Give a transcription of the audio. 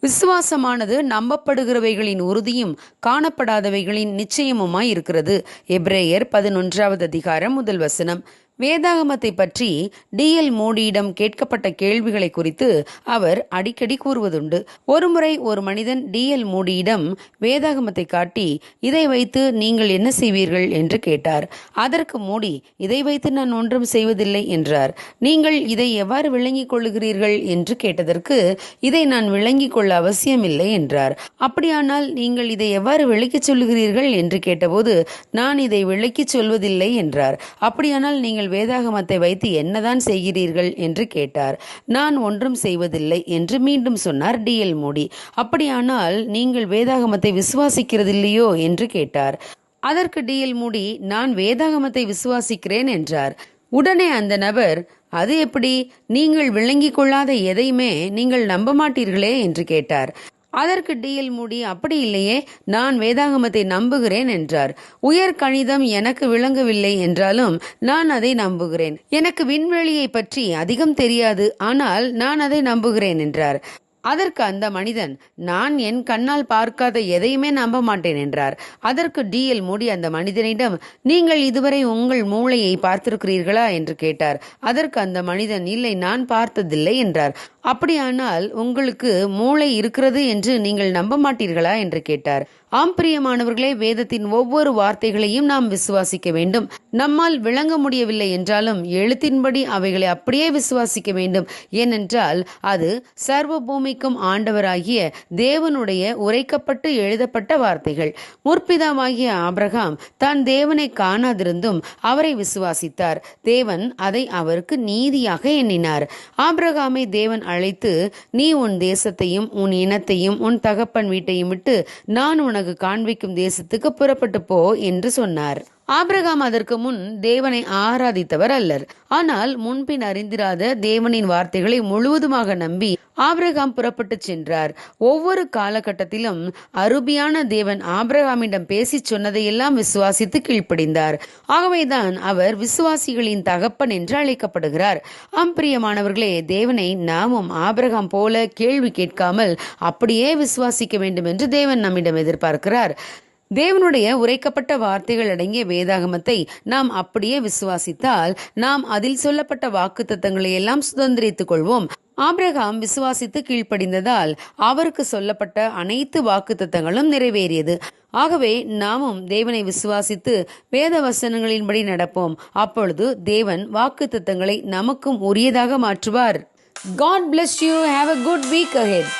விசுவாசமானது நம்பப்படுகிறவைகளின் உறுதியும் காணப்படாதவைகளின் நிச்சயமுமாய் இருக்கிறது. எப்ரேயர் பதினொன்றாவது அதிகாரம் முதல் வசனம். வேதாகமத்தை பற்றி டிஎல் மோடியிடம் கேட்கப்பட்ட கேள்விகளை குறித்து அவர் அடிக்கடி கூறுவதுண்டு. ஒருமுறை ஒரு மனிதன் டிஎல் மோடியிடம் வேதாகமத்தை காட்டி இதை வைத்து நீங்கள் என்ன செய்வீர்கள்? என்று கேட்டார். அதற்கு மோடி இதை வைத்து நான் ஒன்றும் செய்வதில்லை என்றார். நீங்கள் இதை எவ்வாறு விளங்கிக் கொள்ளுகிறீர்கள்? என்று கேட்டதற்கு இதை நான் விளங்கிக் கொள்ள அவசியமில்லை என்றார். அப்படியானால் நீங்கள் இதை எவ்வாறு விளக்கிச் சொல்லுகிறீர்கள்? என்று கேட்டபோது நான் இதை விளக்கிச் சொல்வதில்லை என்றார். அப்படியானால் நீங்கள் வேதாகமத்தை வைத்து என்னதான் செய்கிறீர்கள் என்று கேட்டார். நான் ஒன்றும் செய்வதில்லை என்று மீண்டும் சொன்னார் டிஎல் மோடி. அப்படியானால் நீங்கள் வேதாகமத்தை விசுவாசிக்கிறதில்லையோ என்று கேட்டார். அதற்கு டிஎல் மூடி நான் வேதாகமத்தை விசுவாசிக்கிறேன் என்றார். உடனே அந்த நபர் அது எப்படி? நீங்கள் விளங்கிக் கொள்ளாத எதையுமே நீங்கள் நம்ப மாட்டீர்களே என்று கேட்டார். அதற்கு டிஎல் மூடி அப்படி இல்லையே நான் வேதாகமத்தை நம்புகிறேன் என்றார். உயர் கணிதம் எனக்கு விளங்கவில்லை என்றாலும் நான் அதை நம்புகிறேன். எனக்கு விண்வெளியை பற்றி அதிகம் தெரியாது ஆனால் நான் அதை நம்புகிறேன் என்றார். அதற்கு அந்த மனிதன் நான் என் கண்ணால் பார்க்காத எதையுமே நம்ப மாட்டேன் என்றார். அதற்கு டிஎல் மூடி அந்த மனிதனிடம் நீங்கள் இதுவரை உங்கள் மூளையை பார்த்திருக்கிறீர்களா? என்று கேட்டார். அதற்கு அந்த மனிதன் இல்லை நான் பார்த்ததில்லை என்றார். அப்படியானால் உங்களுக்கு மூளை இருக்கிறது என்று நீங்கள் நம்ப மாட்டீர்களா என்று கேட்டார். ஆம் பிரியமானவர்களே வேதத்தின் ஒவ்வொரு வார்த்தைகளையும் நாம் விசுவாசிக்க வேண்டும். நம்மால் விளங்க முடியவில்லை என்றாலும் எழுத்தின்படி அவைகளை அப்படியே விசுவாசிக்க வேண்டும். ஏனென்றால் அது சர்வ பூமிக்கும் ஆண்டவராகிய தேவனுடைய உரைக்கப்பட்டு எழுதப்பட்ட வார்த்தைகள். முற்பிதாவாகிய ஆபிரகாம் தான் தேவனை காணாதிருந்தும் அவரை விசுவாசித்தார். தேவன் அதை அவருக்கு நீதியாக எண்ணினார். ஆபிரகாமை தேவன் அழைத்து நீ உன் தேசத்தையும் உன் இனத்தையும் உன் தகப்பன் வீட்டையும் விட்டு நான் உனக்கு காண்பிக்கும் தேசத்துக்கு புறப்பட்டு போ என்று சொன்னார். ஆபிரகாம் அதற்கு முன் தேவனை ஆராதித்தவர் அல்லர். ஆனால் முன்பின் அறிந்திராத தேவனின் வார்த்தைகளை முழுவதுமாக நம்பி ஆபிரகாம் புறப்பட்டு சென்றார். ஒவ்வொரு காலகட்டத்திலும் அருபியான தேவன் ஆபிரகாமிடம் பேசி சொன்னதையெல்லாம் விசுவாசித்து கீழ்ப்படிந்தார். ஆகவேதான் அவர் விசுவாசிகளின் தகப்பன் என்று அழைக்கப்படுகிறார். அம்பிரியமானவர்களே தேவனை நாமும் ஆபிரகாம் போல கேள்வி கேட்காமல் அப்படியே விசுவாசிக்க வேண்டும் என்று தேவன் நம்மிடம் எதிர்பார்க்கிறார். தேவனுடைய உரைக்கப்பட்ட வார்த்தைகள் அடங்கிய வேதாகமத்தை நாம் அப்படியே விசுவாசித்தால் நாம் அதில் சொல்லப்பட்ட வாக்கு தத்தங்களை எல்லாம் சுதந்திரித்துக் கொள்வோம். ஆபிரகாம் விசுவாசித்து கீழ்ப்படிந்ததால் அவருக்கு சொல்லப்பட்ட அனைத்து வாக்கு தத்தங்களும் நிறைவேறியது. ஆகவே நாமும் தேவனை விசுவாசித்து வேத வசனங்களின்படி நடப்போம். அப்பொழுது தேவன் வாக்கு தத்தங்களை நமக்கும் உரியதாக மாற்றுவார். God bless you have a good week ahead